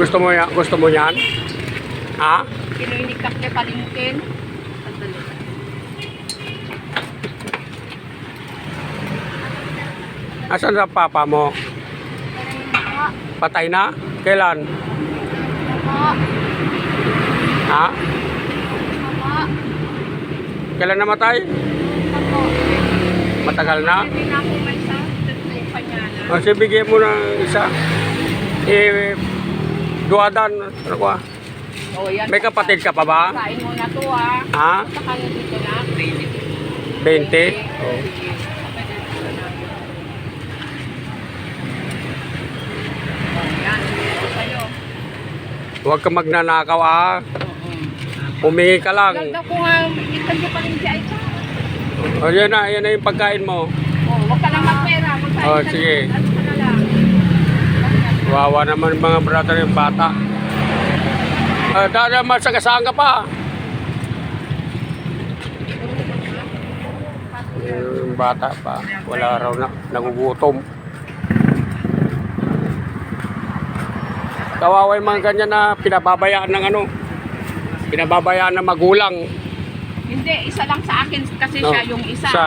Gusto mo yan? Gusto mo yan? Ha? Pininikap niya palingkin. Asan na papa mo? Patay na? Kailan? Ha? Kailan namatay? Matagal na? Hindi na sa. O, sige, bigyan mo ng isa. Eh, duwadan. Ano ko ah? Oh, yan. May kapatid ka pa ba? Kain mo na to ah. Ha? Saka na dito na. 20? Oh. Yan, ito sa'yo. Huwag ka magnanakaw ah. Humingi ka lang. Ganda ko nga, niya pa rin siya ito. O, yan na. Yan na yung pagkain mo. Oh, huwag ka lang magpera. Magkain Oh, ka sige. Ano ka na lang. Wawa naman mga brother yung bata. Uh, dahil naman sa kasaan ka pa. Yung bata pa. Wala raw na. Nagugutom. Kawawa yung mga ganyan na pinababayaan ng ano. Pinababayaan ng magulang. Hindi, isa lang sa akin kasi No, siya yung isa. isa.